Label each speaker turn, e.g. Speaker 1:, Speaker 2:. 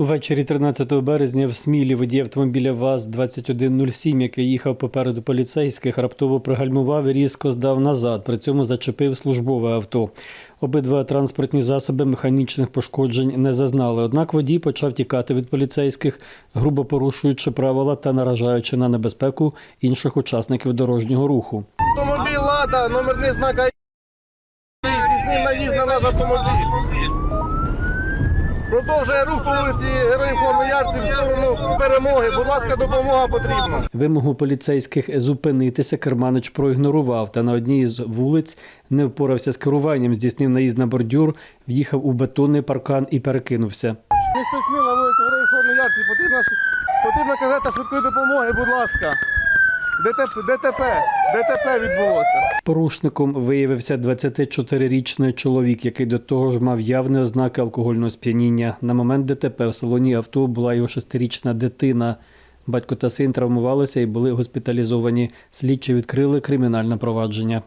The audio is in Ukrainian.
Speaker 1: Увечері 13 березня в Смілі водій автомобіля ВАЗ-2107, який їхав попереду поліцейських, раптово пригальмував і різко здав назад. При цьому зачепив службове авто. Обидва транспортні засоби механічних пошкоджень не зазнали. Однак водій почав тікати від поліцейських, грубо порушуючи правила та наражаючи на небезпеку інших учасників дорожнього руху.
Speaker 2: Автомобіль «Лада», номерний знак здійснив наїзд на наш автомобіль. Продовжує рух по вулиці Героїв Холодноярців в сторону перемоги. Будь ласка, допомога потрібна.
Speaker 1: Вимогу поліцейських зупинитися керманич проігнорував та на одній з вулиць не впорався з керуванням, здійснив наїзд на бордюр, в'їхав у бетонний паркан і перекинувся.
Speaker 2: Місто Сміла, вулиця Героїв Холодноярців. Потрібна, потрібна карета швидкої допомоги, будь ласка. ДТП, ДТП, ДТП відбулося.
Speaker 1: Порушником виявився 24-річний чоловік, який до того ж мав явні ознаки алкогольного сп'яніння. На момент ДТП в салоні авто була його шестирічна дитина. Батько та син травмувалися і були госпіталізовані. Слідчі відкрили кримінальне провадження.